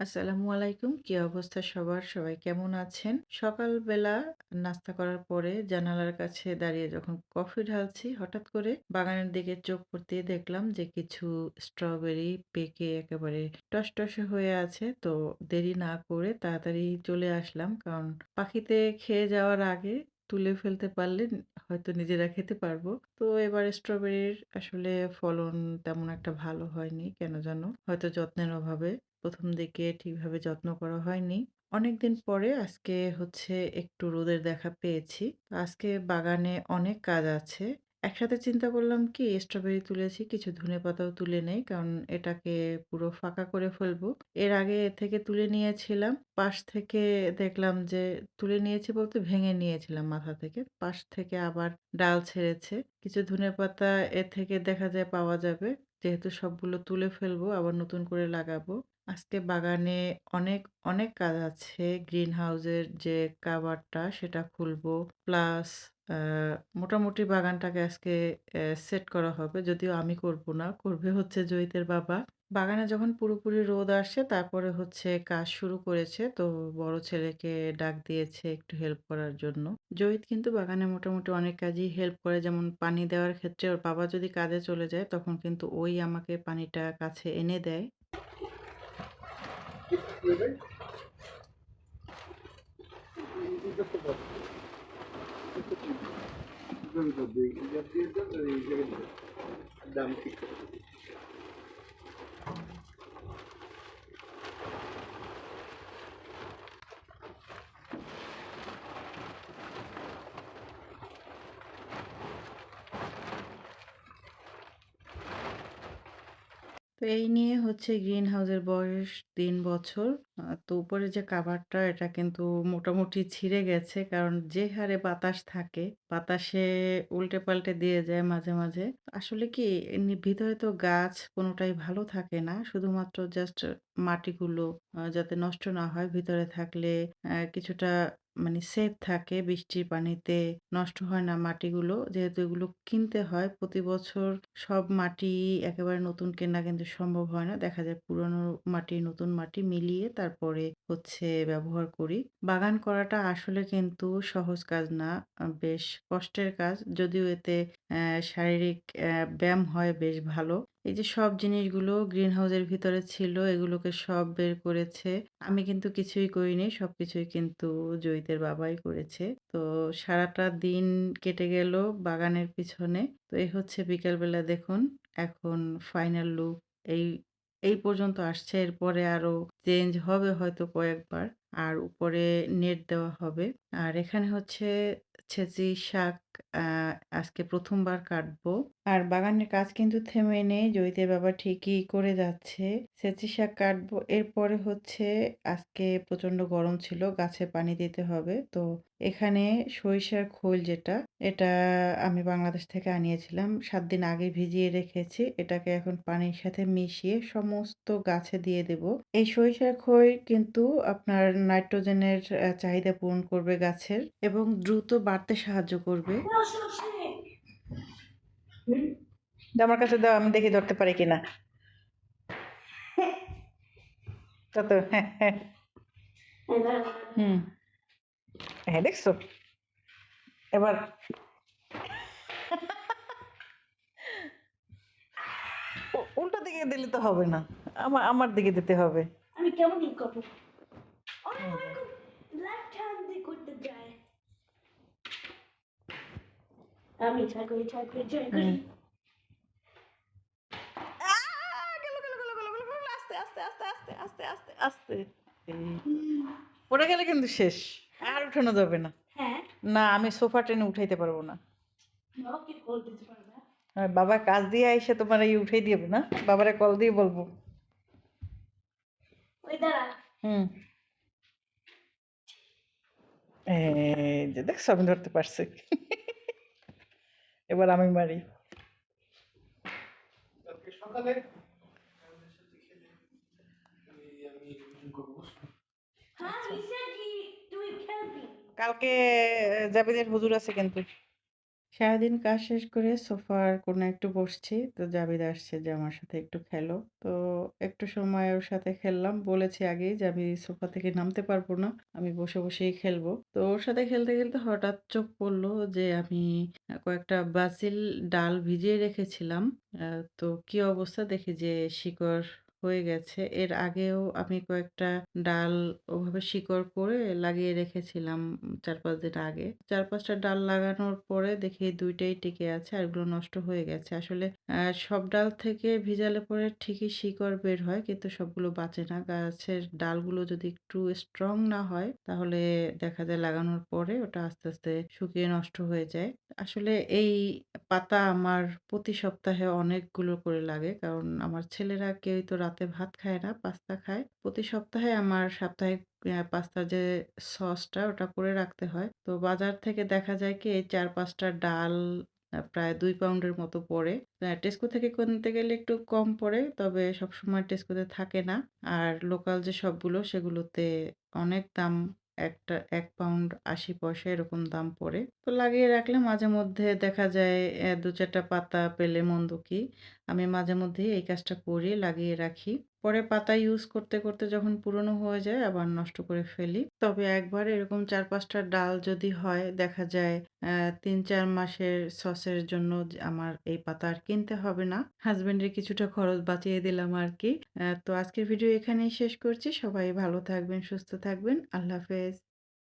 আসসালামু আলাইকুম। কি অবস্থা সবার? সবাই কেমন আছেন? সকালবেলা নাস্তা করার পরে জানালার কাছে দাঁড়িয়ে যখন কফি ঢালছি, হঠাৎ করে বাগানের দিকে চোখ পড়তেই দেখলাম যে কিছু স্ট্রবেরি পেকে একেবারে টসটসে হয়ে আছে। তো দেরি না করে তাড়াতাড়ি চলে আসলাম। কারণ পাখিতে খেয়ে যাওয়ার আগে তুলে ফেলতে পারলে হয়তো নিজেরা খেতে পারব। তো এবার স্ট্রবেরির আসলে ফলন তেমন একটা ভালো হয়নি। কেন যেন? হয়তো যত্নের অভাবে। ১ম দিকে ঠিকভাবে যত্ন করা হয়নি। অনেকদিন পরে আজকে হচ্ছে একটু রোদের দেখা পেয়েছি। আজকে বাগানে অনেক কাজ আছে। একসাথে চিন্তা করলাম কি স্ট্রবেরি তুলেছি, কিছু ধনেপাতাও তুলে নেই। কারণ এটাকে পুরো ফাঁকা করে ফেলব। এর আগে থেকে তুলে নিয়েছিলাম। পাশ থেকে দেখলাম যে তুলে নিয়েছি বলতে ভেঙে নিয়েছিলাম মাথা থেকে। পাশ থেকে আবার ডাল ছেড়েছে। কিছু ধনেপাতা এ থেকে দেখা যায় পাওয়া যাবে। যেহেতু সবগুলো তুলে ফেলব, আবার নতুন করে লাগাবো। আজকে বাগানে অনেক, অনেক কাজ আছে। গ্রিন হাউসের যে কাভারটা সেটা খুলবো। প্লাস মোটামুটি বাগানটাকে আজকে সেট করা হবে। যদিও আমি করব না। করবে হচ্ছে জয়িতের বাবা। বাগানে যখন পুরোপুরি রোদ আসে তারপরে হচ্ছে কাজ শুরু করেছে। তো বড় ছেলেকে ডাক দিয়েছে একটু হেল্প করার জন্য। জয়িত কিন্তু বাগানে মোটামুটি অনেক কাজই হেল্প করে। যেমন পানি দেওয়ার ক্ষেত্রে ওর বাবা যদি কাজে চলে যায় তখন কিন্তু ওই আমাকে পানিটা কাছে এনে দেয়। দাম ঠিক তো এই নিয়ে হচ্ছে গ্রিন হাউসের বয়স তিন বছর। তো উপরে যে কাভারটা এটা কিন্তু মোটামুটি ছিঁড়ে গেছে। কারণ যে হারে বাতাস থাকে, বাতাসে উল্টে-পাল্টে দিয়ে যায় মাঝে, মাঝে। আসলে কি ভিতরে তো গাছ কোনোটাই ভালো থাকে না। শুধুমাত্র জাস্ট মাটিগুলো যাতে নষ্ট না হয় ভিতরে থাকলে কিছুটা মানে সেফ থাকে বৃষ্টির পানিতে নষ্ট হয় না মাটিগুলো। যেহেতু এগুলো কিনতে হয় প্রতি বছর সব মাটি একেবারে নতুন কেনা কিন্তু সম্ভব হয় না। দেখা যায় পুরনো মাটি, নতুন মাটি মিলিয়ে তারপরে হচ্ছে ব্যবহার করি। বাগান করাটা আসলে কিন্তু সহজ কাজ না। বেশ কষ্টের কাজ। যদিও এতে শারীরিক ব্যায়াম হয় বেশ ভালো। এই যে সব জিনিসগুলো গ্রিন হাউসের ভিতরে ছিল এগুলোকে সব বের করেছে। আমি কিন্তু কিছুই করিনি। সব কিছুই কিন্তু জয়িতের বাবাই করেছে। তো সারাটা দিন কেটে গেল বাগানের পিছনে। তো এই হচ্ছে বিকেলবেলা দেখুন এখন ফাইনাল লুক এই, এই পর্যন্ত আসছে। এরপরে আরও চেঞ্জ হবে হয়তো কয়েকবার। আর উপরে নেট দেওয়া হবে। আর এখানে হচ্ছে ছেঁচি শাক আজকে প্রথমবার কাটবো। আর বাগানের কাজ কিন্তু থেমে নেই। জয়িতের বাবা ঠিকই করে যাচ্ছে। সেচি শাক কাটবো। এরপরে হচ্ছে আজকে প্রচণ্ড গরম ছিল। গাছে পানি দিতে হবে। তো এখানে সরিষার খোল যেটা, এটা আমি বাংলাদেশ থেকে আনিয়েছিলাম। সাত দিন আগে ভিজিয়ে রেখেছি। এটাকে এখন পানির সাথে মিশিয়ে সমস্ত গাছে দিয়ে দেব। এই সরিষার খোল কিন্তু আপনার নাইট্রোজেনের চাহিদা পূরণ করবে গাছের এবং দ্রুত বাড়তে সাহায্য করবে। আমার কাছে দাও আমি দেখি ধরতে পারি কিনা। কত? হ্যাঁ, হ্যাঁ। হুম। হ্যাঁ, দেখছ? এবার উল্টো দিকে দিলে তো হবে না। আমা আমার দিকে দিতে হবে। আমি কেমন করব অনেক অনেক লেফট হ্যান্ড দিয়ে করতে যায় আমি করি করি ট্রাই করি হুম। আ গেল। আস্তে, আস্তে, আস্তে, কিন্তু শেষ। আর উঠানো যাবে না। হ্যাঁ না আমি সোফা টেনে উঠাইতে পারব না। বাবা আর বাবা কাজ দিয়ে আইসা তোমার এই উঠাই দিবে না? বাবারে কল দিয়ে বলব। হুম। এই যে দেখছ আমি ধরতে পারছি। এবার আমি মারি। কালকে সকালে হ্যাঁ কালকে জাবেদের হুজুর আছে কিন্তু। সারাদিন কাজ শেষ করে সোফার কোণে একটু বসছি। তো জাবেদ আসছে যে আমার সাথে একটু খেলো। তো একটু সময় ওর সাথে খেললাম। বলেছি আগেই যে আমি সোফা থেকে নামতে পারব না। আমি বসে, বসেই খেলব। তো ওর সাথে খেলতে, খেলতে হঠাৎ চোখ পড়ল যে আমি কয়েকটা বাসিল ডাল ভিজিয়ে রেখেছিলাম। তো কি অবস্থা দেখি যে শিকড় হয়ে গেছে। এর আগেও আমি কয়েকটা ডাল ওভাবে শিকড় করে লাগিয়ে রেখেছিলাম চার ৪-৫ দিন আগে। চার পাঁচটা ডাল লাগানোর পরে দেখি দুইটাই টিকে আছে আর এগুলো নষ্ট হয়ে গেছে। আসলে সব ডাল থেকে ভিজালে পরে ঠিকই শিকড় বের হয় কিন্তু সবগুলো বাঁচে না। গাছের ডালগুলো যদি একটু স্ট্রং না হয় তাহলে দেখা যায় লাগানোর পরে ওটা আস্তে, আস্তে শুকিয়ে নষ্ট হয়ে যায়। আসলে এই পাতা আমার প্রতি সপ্তাহে অনেকগুলো করে লাগে। কারণ আমার ছেলেরা কেউই তো রাতে ভাত খায় না, পাস্তা খায়। প্রতি সপ্তাহে আমার সাপ্তাহিক পাস্তার যে সসটা ওটা করে রাখতে হয়। তো বাজার থেকে দেখা যায় কি এই চার পাঁচটা ডাল প্রায় দুই পাউন্ডের মতো পড়ে। টেস্কো থেকে কিনতে গেলে একটু কম পড়ে। তবে সবসময় টেস্কোতে থাকে না। আর লোকাল যে সবগুলো সেগুলোতে অনেক দাম। একটা এক পাউন্ড ৮০ পয়সা এরকম দাম পড়ে। তো লাগিয়ে রাখলে মাঝে মধ্যে দেখা যায় দু ২-৪ পাতা পেলে মন্দ কি। আমি মাঝে মধ্যেই এই কাজটা করি, লাগিয়ে রাখি। পরে পাতা ইউজ করতে, করতে যখন পুরনো হয়ে যায় আবার নষ্ট করে ফেলি। তবে একবার এরকম চার পাঁচটা ডাল যদি হয় দেখা যায় তিন চার মাসের সসের জন্য আমার এই পাতা আর কিনতে হবে না। হাজব্যান্ডের কিছুটা খরচ বাঁচিয়ে দিলাম আর কি তো আজকের ভিডিও এখানেই শেষ করছি। সবাই ভালো থাকবেন, সুস্থ থাকবেন। আল্লাহ হাফেজ।